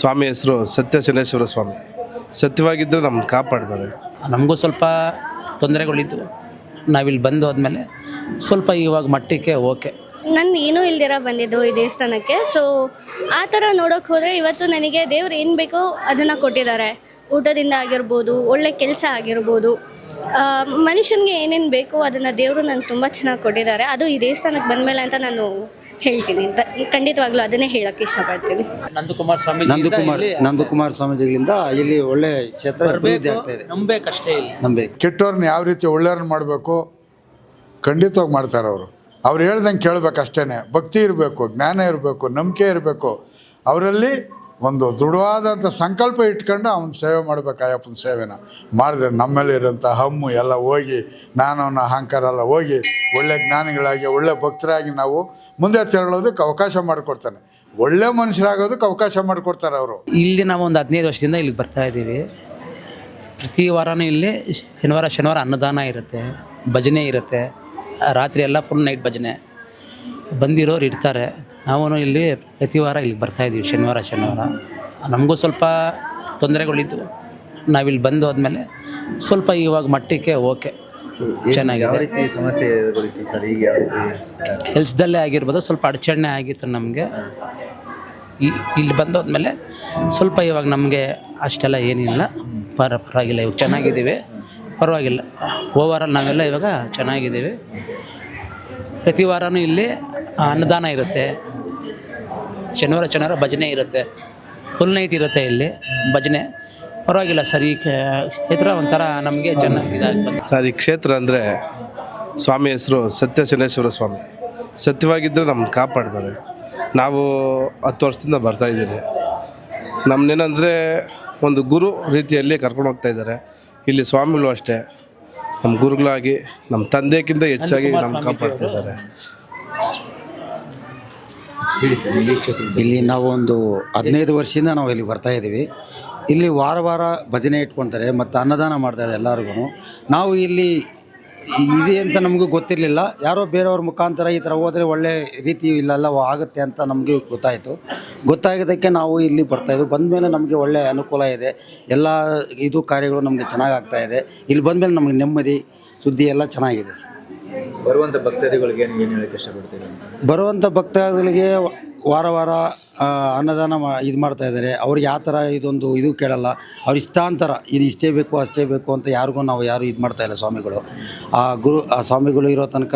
ಸ್ವಾಮಿ ಹೆಸರು ಸತ್ಯ ಚನ್ನೇಶ್ವರ ಸ್ವಾಮಿ. ಸತ್ಯವಾಗಿದ್ದರೆ ನಮ್ಮ ಕಾಪಾಡ್ತಾರೆ. ನಮಗೂ ಸ್ವಲ್ಪ ತೊಂದರೆಗಳಿದ್ದು ನಾವಿಲ್ಲಿ ಬಂದು ಹೋದ್ಮೇಲೆ ಸ್ವಲ್ಪ ಇವಾಗ ಮಟ್ಟಕ್ಕೆ ಓಕೆ. ನನ್ನ ಏನೂ ಇಲ್ದಿರ ಬಂದಿದ್ದು ಈ ದೇವಸ್ಥಾನಕ್ಕೆ. ಸೊ ಆ ಥರ ನೋಡೋಕೆ ಹೋದರೆ ಇವತ್ತು ನನಗೆ ದೇವ್ರು ಏನು ಬೇಕೋ ಅದನ್ನು ಕೊಟ್ಟಿದ್ದಾರೆ. ಊಟದಿಂದ ಆಗಿರ್ಬೋದು ಒಳ್ಳೆ ಕೆಲಸ ಆಗಿರ್ಬೋದು. ಮನುಷ್ಯನಿಗೆ ಏನೇನು ಬೇಕೋ ಅದನ್ನು ದೇವರು ನನಗೆ ತುಂಬ ಚೆನ್ನಾಗಿ ಕೊಟ್ಟಿದ್ದಾರೆ. ಅದು ಈ ದೇವಸ್ಥಾನಕ್ಕೆ ಬಂದಮೇಲೆ ಅಂತ ನಾನು ಹೇಳ್ತೀನಿ. ಅಂತ ಖಂಡಿತವಾಗ್ಲೂ ಅದನ್ನೇ ಹೇಳಕ್ಕೆ ಇಷ್ಟಪಡ್ತೀನಿ. ನಂದಕುಮಾರ್ ಸ್ವಾಮಿ ನಂದಕುಮಾರ್ ನಂದಕುಮಾರ್ ಸ್ವಾಮೀಜಿಗಳಿಂದ ಇಲ್ಲಿ ಒಳ್ಳೆ ಕ್ಷೇತ್ರ ಅಭಿವೃದ್ಧಿ ಆಗ್ತಾ ಇದೆ. ನಂಬೇಕಷ್ಟೇ ಇಲ್ಲಿ. ನಂಬೇಕು ಕೆಟ್ಟವ್ರನ್ನ ಯಾವ ರೀತಿ ಒಳ್ಳೆಯವ್ರನ್ನ ಮಾಡಬೇಕು? ಖಂಡಿತವಾಗಿ ಮಾಡ್ತಾರೆ ಅವರು. ಅವ್ರು ಹೇಳ್ದಂಗೆ ಕೇಳ್ಬೇಕು ಅಷ್ಟೇ ಭಕ್ತಿ ಇರಬೇಕು ಜ್ಞಾನ ಇರಬೇಕು ನಂಬಿಕೆ ಇರಬೇಕು. ಅವರಲ್ಲಿ ಒಂದು ದೃಢವಾದಂಥ ಸಂಕಲ್ಪ ಇಟ್ಕೊಂಡು ಅವನ ಸೇವೆ ಮಾಡ್ಬೇಕು ಅಯ್ಯಪ್ಪನ ಸೇವೆನ. ಮಾಡಿದ್ರೆ ನಮ್ಮಲ್ಲಿ ಇರೋಂಥ ಹಮ್ಮು ಎಲ್ಲ ಹೋಗಿ ನಾನು ಅಹಂಕಾರ ಎಲ್ಲ ಹೋಗಿ ಒಳ್ಳೆ ಜ್ಞಾನಿಗಳಾಗಿ ಒಳ್ಳೆ ಭಕ್ತರಾಗಿ ನಾವು ಮುಂದೆ ತೆರಳೋದಕ್ಕೆ ಅವಕಾಶ ಮಾಡಿಕೊಡ್ತಾನೆ. ಒಳ್ಳೆ ಮನುಷ್ಯರಾಗೋದಕ್ಕೆ ಅವಕಾಶ ಮಾಡಿಕೊಡ್ತಾರೆ ಅವರು. ಇಲ್ಲಿ ನಾವು ಒಂದು ಹದಿನೈದು ವರ್ಷದಿಂದ ಇಲ್ಲಿಗೆ ಬರ್ತಾ ಇದ್ದೀವಿ. ಪ್ರತಿ ವಾರನೂ ಇಲ್ಲಿ ಶನಿವಾರ ಶನಿವಾರ ಅನ್ನದಾನ ಇರುತ್ತೆ, ಭಜನೆ ಇರುತ್ತೆ. ರಾತ್ರಿ ಎಲ್ಲ ಫುಲ್ ನೈಟ್ ಭಜನೆ. ಬಂದಿರೋರು ಇರ್ತಾರೆ. ನಾವು ಇಲ್ಲಿ ಪ್ರತಿ ವಾರ ಇಲ್ಲಿಗೆ ಬರ್ತಾ ಇದ್ದೀವಿ, ಶನಿವಾರ ಶನಿವಾರ. ನಮಗೂ ಸ್ವಲ್ಪ ತೊಂದರೆಗಳಿದ್ದು ನಾವಿಲ್ಲಿ ಬಂದು ಹೋದ್ಮೇಲೆ ಸ್ವಲ್ಪ ಇವಾಗ ಮಟ್ಟಕ್ಕೆ ಓಕೆ. ಚೆನ್ನಾಗಿದೆ. ರೀತಿ ಸಮಸ್ಯೆಗಳಿತ್ತು ಸರ್? ಈಗ ಕೆಲಸದಲ್ಲೇ ಆಗಿರ್ಬೋದು ಸ್ವಲ್ಪ ಅಡಚಣೆ ಆಗಿತ್ತು ನಮಗೆ. ಇಲ್ಲಿ ಬಂದೋದ್ಮೇಲೆ ಸ್ವಲ್ಪ ಇವಾಗ ನಮಗೆ ಅಷ್ಟೆಲ್ಲ ಏನಿಲ್ಲ. ಪರ ಪರವಾಗಿಲ್ಲ ಇವಾಗ ಚೆನ್ನಾಗಿದ್ದೀವಿ. ಪರವಾಗಿಲ್ಲ. ಓವರಾಲ್ ನಾವೆಲ್ಲ ಇವಾಗ ಚೆನ್ನಾಗಿದ್ದೀವಿ. ಪ್ರತಿ ವಾರನೂ ಇಲ್ಲಿ ಅನ್ನದಾನ ಇರುತ್ತೆ. ಶನಿವಾರ ಶನಿವಾರ ಭಜನೆ ಇರುತ್ತೆ. ಫುಲ್ ನೈಟ್ ಇರುತ್ತೆ ಇಲ್ಲಿ ಭಜನೆ. ಪರವಾಗಿಲ್ಲ ಸರ್ ಈ ಕ್ಷೇತ್ರ ಒಂಥರ ನಮಗೆ ಚೆನ್ನಾಗಿ ಇದಾಗಿ ಸರ್ ಈ ಕ್ಷೇತ್ರ ಅಂದರೆ ಸ್ವಾಮಿ ಹೆಸರು ಸತ್ಯ ಚನ್ನೇಶ್ವರ ಸ್ವಾಮಿ. ಸತ್ಯವಾಗಿದ್ದರೆ ನಮ್ಮನ್ನು ಕಾಪಾಡ್ತಾರೆ. ನಾವು ಹತ್ತು ವರ್ಷದಿಂದ ಬರ್ತಾಯಿದ್ದೀರಿ ನಮ್ಮನ್ನೇನೆಂದರೆ ಒಂದು ಗುರು ರೀತಿಯಲ್ಲಿ ಕರ್ಕೊಂಡು ಹೋಗ್ತಾ ಇದ್ದಾರೆ. ಇಲ್ಲಿ ಸ್ವಾಮಿಗಳು ಅಷ್ಟೇ. ನಮ್ಮ ಗುರುಗಳಾಗಿ ನಮ್ಮ ತಂದೆಗಿಂತ ಹೆಚ್ಚಾಗಿ ನಮ್ಮ ಕಾಪಾಡ್ತಾ ಇದ್ದಾರೆ. ಇಲ್ಲಿ ನಾವು ಒಂದು ಹದಿನೈದು ವರ್ಷದಿಂದ ನಾವು ಇಲ್ಲಿ ಬರ್ತಾ ಇದ್ದೀವಿ. ಇಲ್ಲಿ ವಾರ ವಾರ ಭಜನೆ ಇಟ್ಕೊತಾರೆ ಮತ್ತು ಅನ್ನದಾನ ಮಾಡ್ತಾರೆ ಎಲ್ಲರಿಗೂ ನಾವು ಇಲ್ಲಿ ಇದೆ ಅಂತ ನಮಗೂ ಗೊತ್ತಿರಲಿಲ್ಲ. ಯಾರೋ ಬೇರೆಯವ್ರ ಮುಖಾಂತರ ಈ ಥರ ಹೋದರೆ ಒಳ್ಳೆ ರೀತಿ ಇಲ್ಲೆಲ್ಲ ಆಗುತ್ತೆ ಅಂತ ನಮಗೆ ಗೊತ್ತಾಯಿತು. ಗೊತ್ತಾಗಿದ್ದಕ್ಕೆ ನಾವು ಇಲ್ಲಿ ಬರ್ತಾಯಿದ್ವಿ ಬಂದಮೇಲೆ ನಮಗೆ ಒಳ್ಳೆ ಅನುಕೂಲ ಇದೆ. ಎಲ್ಲ ಇದು ಕಾರ್ಯಗಳು ನಮಗೆ ಚೆನ್ನಾಗಿ ಆಗ್ತಾ ಇದೆ. ಇಲ್ಲಿ ಬಂದಮೇಲೆ ನಮಗೆ ನೆಮ್ಮದಿ ಸುದ್ದಿ ಎಲ್ಲ ಚೆನ್ನಾಗಿದೆ ಸರ್. ಬರುವಂಥ ಭಕ್ತಾದಿಗಳಿಗೆ ಏನು ಹೇಳಕ್ಕೆ ಇಷ್ಟಪಡ್ತೀವಿ ಬರುವಂಥ ಭಕ್ತಾದಿಗಳಿಗೆ ವಾರ ವಾರ ಅನ್ನದಾನ ಮಾ ಇದು ಮಾಡ್ತಾ ಇದ್ದಾರೆ ಅವ್ರಿಗೆ ಯಾವ ಥರ ಇದೊಂದು ಇದು ಕೇಳಲ್ಲ. ಅವ್ರ ಇಷ್ಟಾಂತರ ಇದು ಇಷ್ಟೇ ಬೇಕು ಅಷ್ಟೇ ಬೇಕು ಅಂತ ಯಾರಿಗೂ ನಾವು ಯಾರು ಇದು ಮಾಡ್ತಾ ಇಲ್ಲ ಸ್ವಾಮಿಗಳು. ಆ ಗುರು ಆ ಸ್ವಾಮಿಗಳು ಇರೋ ತನಕ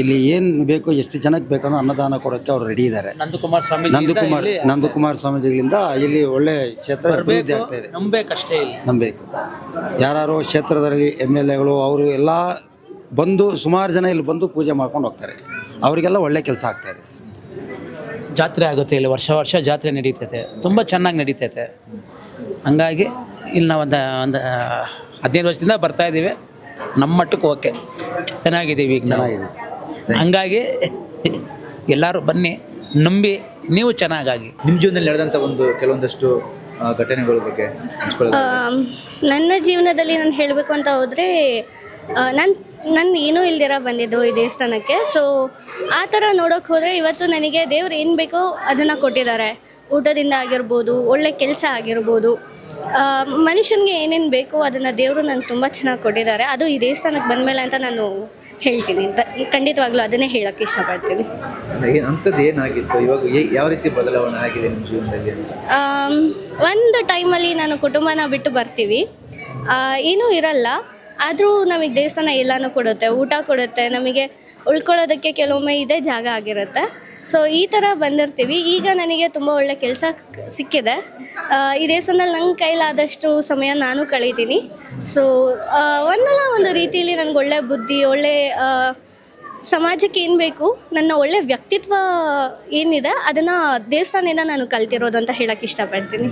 ಇಲ್ಲಿ ಏನು ಬೇಕು ಎಷ್ಟು ಜನಕ್ಕೆ ಬೇಕನ್ನೋ ಅನ್ನದಾನ ಕೊಡೋಕ್ಕೆ ಅವ್ರು ರೆಡಿ ಇದ್ದಾರೆ ನಂದಕುಮಾರ್ ಸ್ವಾಮಿ ನಂದಕುಮಾರ್ ನಂದಕುಮಾರ್ ಸ್ವಾಮೀಜಿಗಳಿಂದ ಇಲ್ಲಿ ಒಳ್ಳೆ ಕ್ಷೇತ್ರ ಅಭಿವೃದ್ಧಿ ಆಗ್ತಾ ಇದೆ. ನಂಬೇಕಷ್ಟೇ ಇಲ್ಲಿ. ನಂಬೇಕು. ಯಾರು ಕ್ಷೇತ್ರದಲ್ಲಿ ಎಂ ಎಲ್ ಎಗಳು ಅವರು ಎಲ್ಲ ಬಂದು ಸುಮಾರು ಜನ ಇಲ್ಲಿ ಬಂದು ಪೂಜೆ ಮಾಡ್ಕೊಂಡು ಹೋಗ್ತಾರೆ. ಅವರಿಗೆಲ್ಲ ಒಳ್ಳೆ ಕೆಲಸ ಆಗ್ತಾ ಇದೆ. ಸರ್ ಜಾತ್ರೆ ಆಗುತ್ತೆ ಇಲ್ಲಿ ವರ್ಷ ವರ್ಷ ಜಾತ್ರೆ ನಡೀತೈತೆ. ತುಂಬ ಚೆನ್ನಾಗಿ ನಡೀತೈತೆ. ಹಂಗಾಗಿ ಇಲ್ಲಿ ನಾವು ಒಂದು ಒಂದು ಹದಿನೈದು ವರ್ಷದಿಂದ ಬರ್ತಾ ಇದ್ದೀವಿ. ನಮ್ಮ ಮಟ್ಟಕ್ಕೆ ಓಕೆ. ಚೆನ್ನಾಗಿದ್ದೀವಿ ಈಗ. ಚೆನ್ನಾಗಿದೆ. ಹಂಗಾಗಿ ಎಲ್ಲರೂ ಬನ್ನಿ ನಂಬಿ ನೀವು ಚೆನ್ನಾಗಾಗಿ. ನಿಮ್ಮ ಜೀವನದಲ್ಲಿ ನಡೆದಂಥ ಒಂದು ಕೆಲವೊಂದಷ್ಟು ಘಟನೆಗಳ ಬಗ್ಗೆ ಹಂಚ್ಕೊಳ್ಳೋದು ನನ್ನ ಜೀವನದಲ್ಲಿ ನಾನು ಹೇಳಬೇಕು ಅಂತ ಹೋದರೆ ನಾನು ನನ್ನ ಏನೂ ಇಲ್ದಿರ ಬಂದಿದ್ದು ಈ ದೇವಸ್ಥಾನಕ್ಕೆ. ಸೊ ಆ ಥರ ನೋಡೋಕೆ ಹೋದರೆ ಇವತ್ತು ನನಗೆ ದೇವ್ರು ಏನು ಬೇಕೋ ಅದನ್ನು ಕೊಟ್ಟಿದ್ದಾರೆ. ಊಟದಿಂದ ಆಗಿರ್ಬೋದು ಒಳ್ಳೆ ಕೆಲಸ ಆಗಿರ್ಬೋದು. ಮನುಷ್ಯನಿಗೆ ಏನೇನು ಬೇಕೋ ಅದನ್ನು ದೇವರು ನನಗೆ ತುಂಬ ಚೆನ್ನಾಗಿ ಕೊಟ್ಟಿದ್ದಾರೆ. ಅದು ಈ ದೇವಸ್ಥಾನಕ್ಕೆ ಬಂದಮೇಲೆ ಅಂತ ನಾನು ಹೇಳ್ತೀನಿ. ಅಂತ ಖಂಡಿತವಾಗ್ಲೂ ಅದನ್ನೇ ಹೇಳೋಕ್ಕೆ ಇಷ್ಟಪಡ್ತೀನಿ. ಏನು ಅಂಥದ್ದು ಏನಾಗಿತ್ತು? ಇವಾಗ ಯಾವ ರೀತಿ ಬದಲಾವಣೆ ಆಗಿದೆ ನಿಮ್ಮ ಜೀವನದಲ್ಲಿ? ಅಂತ ಆಮ್, ಒಂದು ಟೈಮಲ್ಲಿ ನಾನು ಕುಟುಂಬನ ಬಿಟ್ಟು ಬರ್ತೀವಿ. ಏನೂ ಇರಲ್ಲ. ಆದರೂ ನಮಗೆ ದೇವಸ್ಥಾನ ಎಲ್ಲನೂ ಕೊಡುತ್ತೆ, ಊಟ ಕೊಡುತ್ತೆ, ನಮಗೆ ಉಳ್ಕೊಳ್ಳೋದಕ್ಕೆ ಕೆಲವೊಮ್ಮೆ ಇದೇ ಜಾಗ ಆಗಿರುತ್ತೆ. ಸೊ ಈ ಥರ ಬಂದಿರ್ತೀವಿ. ಈಗ ನನಗೆ ತುಂಬ ಒಳ್ಳೆ ಕೆಲಸ ಸಿಕ್ಕಿದೆ. ಈ ದೇವಸ್ಥಾನದಲ್ಲಿ ನಂಗೆ ಕೈಲಾದಷ್ಟು ಸಮಯ ನಾನು ಕಳೀತೀನಿ. ಸೊ ಒಂದಲ್ಲ ಒಂದು ರೀತಿಯಲ್ಲಿ ನನಗೆ ಒಳ್ಳೆ ಬುದ್ಧಿ, ಒಳ್ಳೆ ಸಮಾಜಕ್ಕೆ ಏನು ಬೇಕು? ನನ್ನ ಒಳ್ಳೆ ವ್ಯಕ್ತಿತ್ವ ಏನಿದೆ ಅದನ್ನು ದೇವಸ್ಥಾನದಿಂದ ನಾನು ಕಲ್ತಿರೋದು ಅಂತ ಹೇಳಕ್ಕೆ ಇಷ್ಟಪಡ್ತೀನಿ.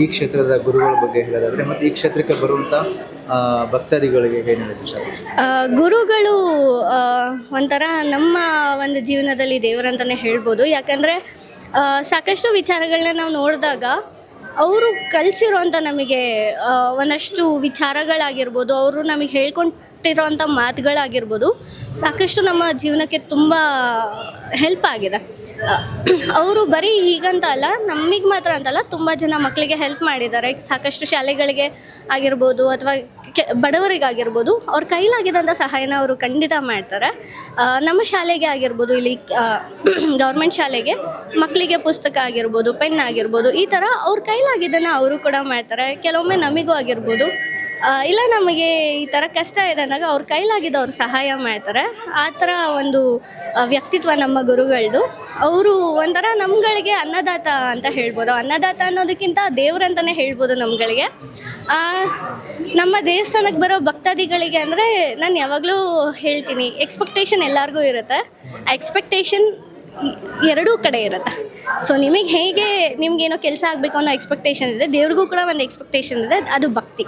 ಈ ಕ್ಷೇತ್ರದ ಗುರುಗಳ ಬಗ್ಗೆ ಹೇಳೋದಾದರೆ ಮತ್ತು ಈ ಕ್ಷೇತ್ರಕ್ಕೆ ಬರುವಂಥ ಭಕ್ತಾದಿಗಳಿಗೆ ಗುರುಗಳು ಒಂಥರ ನಮ್ಮ ಒಂದು ಜೀವನದಲ್ಲಿ ದೇವರಂತಲೇ ಹೇಳ್ಬೋದು. ಯಾಕಂದರೆ ಸಾಕಷ್ಟು ವಿಚಾರಗಳನ್ನ ನಾವು ನೋಡಿದಾಗ ಅವರು ಕಲಿಸಿರೋಂಥ ನಮಗೆ ಒಂದಷ್ಟು ವಿಚಾರಗಳಾಗಿರ್ಬೋದು ಅವರು ನಮಗೆ ಹೇಳ್ಕೊಟ್ಟಿರೋಂಥ ಮಾತುಗಳಾಗಿರ್ಬೋದು, ಸಾಕಷ್ಟು ನಮ್ಮ ಜೀವನಕ್ಕೆ ತುಂಬ ಹೆಲ್ಪ್ ಆಗಿದೆ. ಅವರು ಬರೀ ಹೀಗಂತ ಅಲ್ಲ ನಮಗೆ ಮಾತ್ರ ಅಂತಲ್ಲ ತುಂಬ ಜನ ಮಕ್ಕಳಿಗೆ ಹೆಲ್ಪ್ ಮಾಡಿದ್ದಾರೆ. ಸಾಕಷ್ಟು ಶಾಲೆಗಳಿಗೆ ಆಗಿರ್ಬೋದು ಅಥವಾ ಕೆ, ಬಡವರಿಗಾಗಿರ್ಬೋದು, ಅವ್ರ ಕೈಲಾಗಿದ್ದಂಥ ಸಹಾಯನ ಅವರು ಖಂಡಿತ ಮಾಡ್ತಾರೆ. ನಮ್ಮ ಶಾಲೆಗೆ ಆಗಿರ್ಬೋದು, ಇಲ್ಲಿ ಗೌರ್ಮೆಂಟ್ ಶಾಲೆಗೆ ಮಕ್ಕಳಿಗೆ ಪುಸ್ತಕ ಆಗಿರ್ಬೋದು, ಪೆನ್ ಆಗಿರ್ಬೋದು, ಈ ಥರ ಅವ್ರ ಕೈಲಾಗಿದ್ದನ್ನು ಅವರು ಕೂಡ ಮಾಡ್ತಾರೆ. ಕೆಲವೊಮ್ಮೆ ನಮಗೂ ಆಗಿರ್ಬೋದು. ಇಲ್ಲ, ನಮಗೆ ಈ ಥರ ಕಷ್ಟ ಇದೆ ಅಂದಾಗ ಅವ್ರ ಕೈಲಾಗಿದ್ದು ಅವ್ರು ಸಹಾಯ ಮಾಡ್ತಾರೆ. ಆ ಥರ ಒಂದು ವ್ಯಕ್ತಿತ್ವ ನಮ್ಮ ಗುರುಗಳದು. ಅವರು ಒಂಥರ ನಮ್ಗಳಿಗೆ ಅನ್ನದಾತ ಅಂತ ಹೇಳ್ಬೋದು. ಅನ್ನದಾತ ಅನ್ನೋದಕ್ಕಿಂತ ದೇವ್ರಂತಲೇ ಹೇಳ್ಬೋದು ನಮ್ಗಳಿಗೆ. ನಮ್ಮ ದೇವಸ್ಥಾನಕ್ಕೆ ಬರೋ ಭಕ್ತಾದಿಗಳಿಗೆ ಅಂದರೆ ನಾನು ಯಾವಾಗಲೂ ಹೇಳ್ತೀನಿ ಎಕ್ಸ್ಪೆಕ್ಟೇಷನ್ ಎಲ್ಲರಿಗೂ ಇರುತ್ತೆ. ಆ ಎಕ್ಸ್ಪೆಕ್ಟೇಷನ್ ಎರಡೂ ಕಡೆ ಇರುತ್ತೆ. ಸೊ ನಿಮಗೆ ಹೇಗೆ ನಿಮ್ಗೇನೋ ಕೆಲಸ ಆಗಬೇಕು ಅನ್ನೋ ಎಕ್ಸ್ಪೆಕ್ಟೇಷನ್ ಇದೆ, ದೇವ್ರಿಗೂ ಕೂಡ ಒಂದು ಎಕ್ಸ್ಪೆಕ್ಟೇಷನ್ ಇದೆ, ಅದು ಭಕ್ತಿ.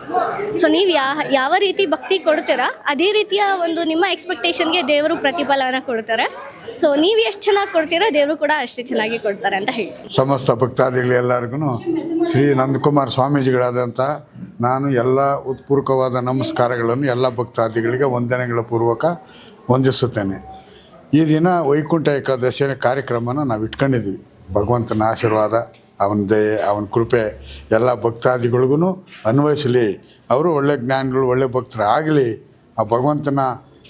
ಸೊ ನೀವು ಯಾ, ಯಾವ ರೀತಿ ಭಕ್ತಿ ಕೊಡ್ತೀರಾ, ಅದೇ ರೀತಿಯ ಒಂದು ನಿಮ್ಮ ಎಕ್ಸ್ಪೆಕ್ಟೇಷನ್ಗೆ ದೇವರು ಪ್ರತಿಫಲನ ಕೊಡ್ತಾರೆ. ಸೊ ನೀವು ಎಷ್ಟು ಚೆನ್ನಾಗಿ ಕೊಡ್ತೀರಾ, ದೇವರು ಕೂಡ ಅಷ್ಟೇ ಚೆನ್ನಾಗಿ ಕೊಡ್ತಾರೆ ಅಂತ ಹೇಳ್ತೀನಿ. ಸಮಸ್ತ ಭಕ್ತಾದಿಗಳು ಎಲ್ಲರಿಗೂ ಶ್ರೀ ನಂದಕುಮಾರ್ ಸ್ವಾಮೀಜಿಗಳಾದಂಥ ನಾನು ಎಲ್ಲ ಉತ್ಪೂರ್ವಕವಾದ ನಮಸ್ಕಾರಗಳನ್ನು ಎಲ್ಲ ಭಕ್ತಾದಿಗಳಿಗೆ ವಂದನೆಗಳ ಪೂರ್ವಕ ವಂದಿಸುತ್ತೇನೆ. ಈ ದಿನ ವೈಕುಂಠ ಏಕಾದಶಿಯ ಕಾರ್ಯಕ್ರಮನ ನಾವು ಇಟ್ಕೊಂಡಿದ್ವಿ. ಭಗವಂತನ ಆಶೀರ್ವಾದ, ಅವನ ದಯೆ, ಅವನ ಕೃಪೆ, ಎಲ್ಲ ಭಕ್ತಾದಿಗಳಿಗೂ ಅನ್ವಯಿಸಲಿ. ಅವರು ಒಳ್ಳೆ ಜ್ಞಾನಿಗಳು, ಒಳ್ಳೆ ಭಕ್ತರು ಆಗಲಿ, ಆ ಭಗವಂತನ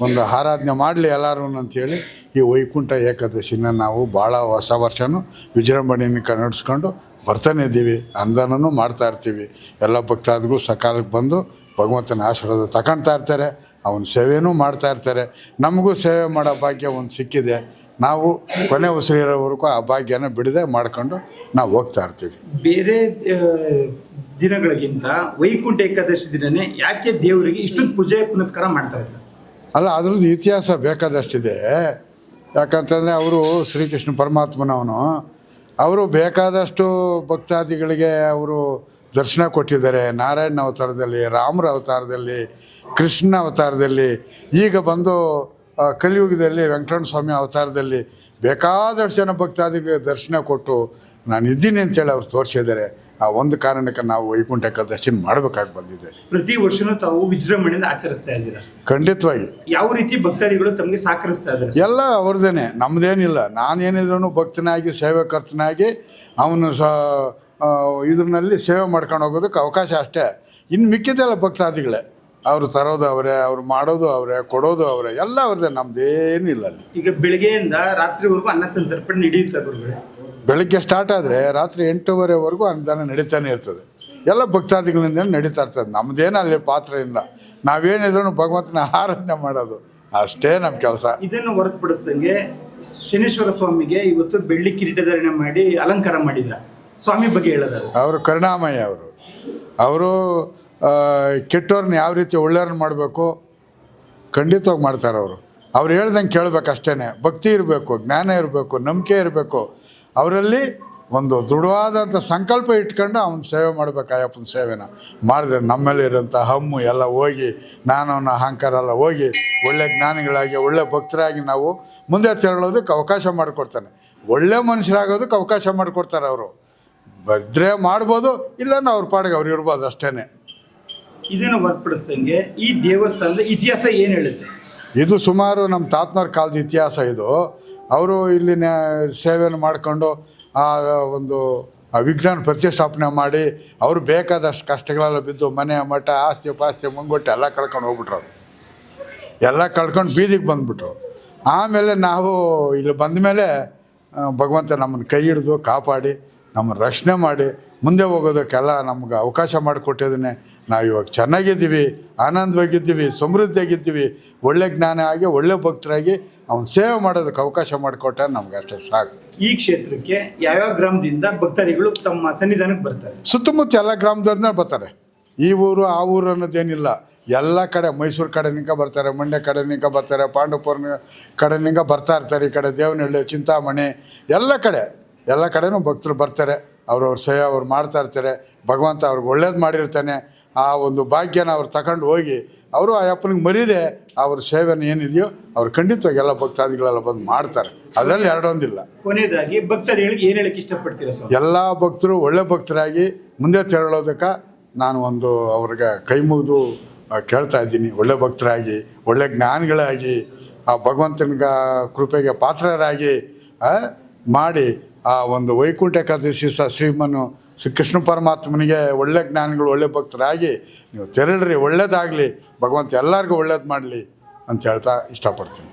ಒಂದು ಆರಾಧನೆ ಮಾಡಲಿ ಎಲ್ಲರೂ ಅಂತೇಳಿ ಈ ವೈಕುಂಠ ಏಕಾದಶಿನ ನಾವು ಭಾಳ ಹೊಸ ವರ್ಷನೂ ವಿಜೃಂಭಣೆಯನ್ನು ಕನ್ನಡಿಸ್ಕೊಂಡು ಬರ್ತಾನೆ ಇದ್ದೀವಿ. ಅನುದಾನನೂ ಮಾಡ್ತಾ ಇರ್ತೀವಿ. ಎಲ್ಲ ಭಕ್ತಾದಿಗಳು ಸಕಾಲಕ್ಕೆ ಬಂದು ಭಗವಂತನ ಆಶೀರ್ವಾದ ತಗೊಳ್ತಾ ಇರ್ತಾರೆ. ಅವನ ಸೇವೆಯೂ ಮಾಡ್ತಾ ಇರ್ತಾರೆ. ನಮಗೂ ಸೇವೆ ಮಾಡೋ ಭಾಗ್ಯ ಒಂದು ಸಿಕ್ಕಿದೆ. ನಾವು ಕೊನೆ ಉಸಿರಿರೋವರೆಗೂ ಆ ಭಾಗ್ಯನ ಬಿಡದೆ ಮಾಡ್ಕೊಂಡು ನಾವು ಹೋಗ್ತಾ ಇರ್ತೀವಿ. ಬೇರೆ ದಿನಗಳಿಗಿಂತ ವೈಕುಂಠ ಏಕಾದಶಿ ದಿನನೇ ಯಾಕೆ ದೇವರಿಗೆ ಇಷ್ಟೊಂದು ಪೂಜೆ ಪುನಸ್ಕಾರ ಮಾಡ್ತಾರೆ ಸರ್? ಅಲ್ಲ ಅದ್ರದ್ದು ಇತಿಹಾಸ ಬೇಕಾದಷ್ಟಿದೆ. ಯಾಕಂತಂದರೆ ಅವರು ಶ್ರೀಕೃಷ್ಣ ಪರಮಾತ್ಮನವನು. ಅವರು ಬೇಕಾದಷ್ಟು ಭಕ್ತಾದಿಗಳಿಗೆ ಅವರು ದರ್ಶನ ಕೊಟ್ಟಿದ್ದಾರೆ. ನಾರಾಯಣ ಅವತಾರದಲ್ಲಿ ರಾಮರ ಅವತಾರದಲ್ಲಿ ಕೃಷ್ಣ ಅವತಾರದಲ್ಲಿ ಈಗ ಬಂದು ಕಲಿಯುಗದಲ್ಲಿ ವೆಂಕಟರಮಣ ಸ್ವಾಮಿ ಅವತಾರದಲ್ಲಿ ಬೇಕಾದಷ್ಟು ಜನ ಭಕ್ತಾದಿಗಳಿಗೆ ದರ್ಶನ ಕೊಟ್ಟು ನಾನು ಇದ್ದೀನಿ ಅಂತೇಳಿ ಅವ್ರು ತೋರಿಸಿದ್ದಾರೆ. ಆ ಒಂದು ಕಾರಣಕ್ಕೆ ನಾವು ವೈಕುಂಠ ದರ್ಶನ ಮಾಡಬೇಕಾಗಿ ಬಂದಿದೆ. ಪ್ರತಿ ವರ್ಷನೂ ತಾವು ವಿಜೃಂಭಣೆಯಿಂದ ಆಚರಿಸ್ತಾ ಇದ್ದೀರಾ? ಖಂಡಿತವಾಗಿ. ಯಾವ ರೀತಿ ಭಕ್ತಾದಿಗಳು ತಮಗೆ ಸಹಕರಿಸ್ತಾ ಇದ್ದಾರೆ? ಎಲ್ಲ ಅವ್ರದ್ದೇನೆ ನಮ್ಮದೇನಿಲ್ಲ ನಾನೇನಿದ್ರು ಭಕ್ತನಾಗಿ ಸೇವಕರ್ತನಾಗಿ ಅವನು ಸಹ ಇದ್ರಲ್ಲಿ ಸೇವೆ ಮಾಡ್ಕೊಂಡು ಹೋಗೋದಕ್ಕೆ ಅವಕಾಶ ಅಷ್ಟೇ. ಇನ್ನು ಮಿಕ್ಕಿದ್ದೆಲ್ಲ ಭಕ್ತಾದಿಗಳೇ. ಅವರು ತರೋದು ಅವರೇ ಅವ್ರು ಮಾಡೋದು ಅವರೇ ಕೊಡೋದು ಅವರೇ ಎಲ್ಲ ಅವ್ರದ್ದೇ ನಮ್ದೇನಿಲ್ಲ ಅಲ್ಲಿ. ಈಗ ಬೆಳಿಗ್ಗೆಯಿಂದ ರಾತ್ರಿವರೆಗೂ ಅನ್ನ ಸಂತರ್ಪಣೆ ನಡೆಯುತ್ತೆ ಗುರುಗಳೇ. ಬೆಳಗ್ಗೆ ಸ್ಟಾರ್ಟ್ ಆದರೆ ರಾತ್ರಿ ಎಂಟೂವರೆವರೆಗೂ ಅನುದಾನ ನಡೀತಾನೆ ಇರ್ತದೆ. ಎಲ್ಲ ಭಕ್ತಾದಿಗಳಿಂದ ನಡೀತಾ ಇರ್ತದೆ. ನಮ್ದೇನು ಅಲ್ಲಿ ಪಾತ್ರ ಇಲ್ಲ. ನಾವೇನಿದ್ರು ಭಗವಂತನ ಆರಾಧನೆ ಮಾಡೋದು ಅಷ್ಟೇ ನಮ್ಮ ಕೆಲಸ. ಇದನ್ನು ಹೊರತುಪಡಿಸ್ದಂಗೆ ಶನೇಶ್ವರ ಸ್ವಾಮಿಗೆ ಇವತ್ತು ಬೆಳ್ಳಿ ಕಿರೀಟಧಾರಣೆ ಮಾಡಿ ಅಲಂಕಾರ ಮಾಡಿದ್ರ. ಸ್ವಾಮಿ ಬಗ್ಗೆ ಹೇಳೋದಾದ್ರೆ. ಅವರು ಕರುಣಾಮಯ್ಯ ಅವರು. ಅವರು ಕೆಟ್ಟವ್ರನ್ನ ಯಾವ ರೀತಿ ಒಳ್ಳೆಯವ್ರನ್ನ ಮಾಡಬೇಕು, ಖಂಡಿತವಾಗಿ ಮಾಡ್ತಾರೆ ಅವರು. ಅವ್ರು ಹೇಳ್ದಂಗೆ ಕೇಳಬೇಕು ಅಷ್ಟೇ ಭಕ್ತಿ ಇರಬೇಕು, ಜ್ಞಾನ ಇರಬೇಕು, ನಂಬಿಕೆ ಇರಬೇಕು. ಅವರಲ್ಲಿ ಒಂದು ದೃಢವಾದಂಥ ಸಂಕಲ್ಪ ಇಟ್ಕೊಂಡು ಅವನ ಸೇವೆ ಮಾಡಬೇಕು ಅಯ್ಯಪ್ಪನ ಸೇವೆನ. ಮಾಡಿದ್ರೆ ನಮ್ಮಲ್ಲಿ ಇರೋಂಥ ಹಮ್ಮು ಎಲ್ಲ ಹೋಗಿ ನಾನು ಅಹಂಕಾರ ಎಲ್ಲ ಹೋಗಿ, ಒಳ್ಳೆ ಜ್ಞಾನಿಗಳಾಗಿ, ಒಳ್ಳೆ ಭಕ್ತರಾಗಿ ನಾವು ಮುಂದೆ ತೆರಳೋದಕ್ಕೆ ಅವಕಾಶ ಮಾಡಿಕೊಡ್ತಾನೆ. ಒಳ್ಳೆ ಮನುಷ್ಯರಾಗೋದಕ್ಕೆ ಅವಕಾಶ ಮಾಡಿಕೊಡ್ತಾರೆ ಅವರು. ಬದ್ರೆ ಮಾಡ್ಬೋದು ಇಲ್ಲ ಅವ್ರ ಪಾಡಿಗೆ ಅವ್ರು ಇರ್ಬೋದು ಅಷ್ಟೇ ಇದನ್ನು ಹೊರತುಪಡಿಸ್ದಂಗೆ ಈ ದೇವಸ್ಥಾನದ ಇತಿಹಾಸ ಏನು ಹೇಳುತ್ತೆ? ಇದು ಸುಮಾರು ನಮ್ಮ ತಾತನವ್ರ ಕಾಲದ ಇತಿಹಾಸ ಇದು. ಅವರು ಇಲ್ಲಿ ಸೇವೆಯನ್ನು ಮಾಡಿಕೊಂಡು, ಆ, ಒಂದು ವಿಜ್ಞಾನ ಪ್ರತಿಷ್ಠಾಪನೆ ಮಾಡಿ, ಅವರು ಬೇಕಾದಷ್ಟು ಕಷ್ಟಗಳೆಲ್ಲ ಬಿದ್ದು, ಮನೆ, ಮಠ, ಆಸ್ತಿ, ಪಾಸ್ತಿ, ಮುಂಗೊಟ್ಟು ಎಲ್ಲ ಕಳ್ಕೊಂಡು ಹೋಗ್ಬಿಟ್ರು ಎಲ್ಲ ಕಳ್ಕೊಂಡು ಬೀದಿಗೆ ಬಂದ್ಬಿಟ್ರು. ಆಮೇಲೆ ನಾವು ಇಲ್ಲಿ ಬಂದ ಮೇಲೆ ಭಗವಂತ ನಮ್ಮನ್ನು ಕೈ ಹಿಡಿದು ಕಾಪಾಡಿ, ನಮ್ಮನ್ನು ರಕ್ಷಣೆ ಮಾಡಿ, ಮುಂದೆ ಹೋಗೋದಕ್ಕೆಲ್ಲ ನಮ್ಗೆ ಅವಕಾಶ ಮಾಡಿಕೊಟ್ಟಿದ್ದಾನೆ. ನಾವು ಇವಾಗ ಚೆನ್ನಾಗಿದ್ದೀವಿ ಆನಂದವಾಗಿದ್ದೀವಿ ಸಮೃದ್ಧಿಯಾಗಿದ್ದೀವಿ ಒಳ್ಳೆ ಜ್ಞಾನ ಆಗಿ ಒಳ್ಳೆ ಭಕ್ತರಾಗಿ ಅವ್ನು ಸೇವೆ ಮಾಡೋದಕ್ಕೆ ಅವಕಾಶ ಮಾಡಿಕೊಟ್ಟ ನಮ್ಗೆ ಅಷ್ಟೇ ಸಾಕು. ಈ ಕ್ಷೇತ್ರಕ್ಕೆ ಯಾವ್ಯಾವ ಗ್ರಾಮದಿಂದ ಭಕ್ತರಿಗಳು ತಮ್ಮ ಸನ್ನಿಧಾನಕ್ಕೆ ಬರ್ತಾರೆ? ಸುತ್ತಮುತ್ತ ಎಲ್ಲ ಗ್ರಾಮದವ್ರನ್ನ ಬರ್ತಾರೆ. ಈ ಊರು ಆ ಊರು ಅನ್ನೋದೇನಿಲ್ಲ. ಎಲ್ಲ ಕಡೆ ಮೈಸೂರು ಕಡೆನಿಂದ ಬರ್ತಾರೆ ಮಂಡ್ಯ ಕಡೆನಿಂದ ಬರ್ತಾರೆ ಪಾಂಡವಪುರ ಕಡೆನಿಂದ ಬರ್ತಾ ಇರ್ತಾರೆ ಈ ಕಡೆ ದೇವನಹಳ್ಳಿ ಚಿಂತಾಮಣಿ ಎಲ್ಲ ಕಡೆ. ಎಲ್ಲ ಕಡೆನೂ ಭಕ್ತರು ಬರ್ತಾರೆ. ಅವ್ರವ್ರ ಸೇವೆ ಅವ್ರು ಮಾಡ್ತಾ ಇರ್ತಾರೆ. ಭಗವಂತ ಅವ್ರಿಗೆ ಒಳ್ಳೇದು ಮಾಡಿರ್ತಾನೆ. ಆ ಒಂದು ಭಾಗ್ಯನ ಅವ್ರು ತಗೊಂಡು ಹೋಗಿ ಅವರು ಆ ಅಪ್ಪನಿಗೆ ಮರೀದೆ ಅವ್ರ ಸೇವೆನ ಏನಿದೆಯೋ ಅವ್ರು ಖಂಡಿತವಾಗಿ ಎಲ್ಲ ಭಕ್ತಾದಿಗಳೆಲ್ಲ ಬಂದು ಮಾಡ್ತಾರೆ. ಅದರಲ್ಲಿ ಎರಡೊಂದಿಲ್ಲ. ಕೊನೆಯದಾಗಿ ಭಕ್ತಾದಿಗಳಿಗೆ ಏನು ಹೇಳಕ್ಕೆ ಇಷ್ಟಪಡ್ತೀರಾ ಎಲ್ಲ ಭಕ್ತರು ಒಳ್ಳೆ ಭಕ್ತರಾಗಿ ಮುಂದೆ ತೆರಳೋದಕ್ಕೆ ನಾನು ಒಂದು ಅವ್ರಿಗೆ ಕೈ ಮುಗಿದು ಕೇಳ್ತಾ ಇದ್ದೀನಿ. ಒಳ್ಳೆ ಭಕ್ತರಾಗಿ ಒಳ್ಳೆ ಜ್ಞಾನಿಗಳಾಗಿ ಆ ಭಗವಂತನ ಕೃಪೆಗೆ ಪಾತ್ರರಾಗಿ ಮಾಡಿ ಆ ಒಂದು ವೈಕುಂಠ ಏಕಾದಶಿ ಸಹ ಶ್ರೀಮನು ಶ್ರೀ ಕೃಷ್ಣ ಪರಮಾತ್ಮನಿಗೆ ಒಳ್ಳೆ ಜ್ಞಾನಿಗಳು, ಒಳ್ಳೆ ಭಕ್ತರಾಗಿ ನೀವು ತೆರಳ್ರಿ, ಒಳ್ಳೇದಾಗಲಿ, ಭಗವಂತ ಎಲ್ಲರಿಗೂ ಒಳ್ಳೇದು ಮಾಡಲಿ ಅಂತ ಹೇಳ್ತಾ ಇಷ್ಟಪಡ್ತೀನಿ.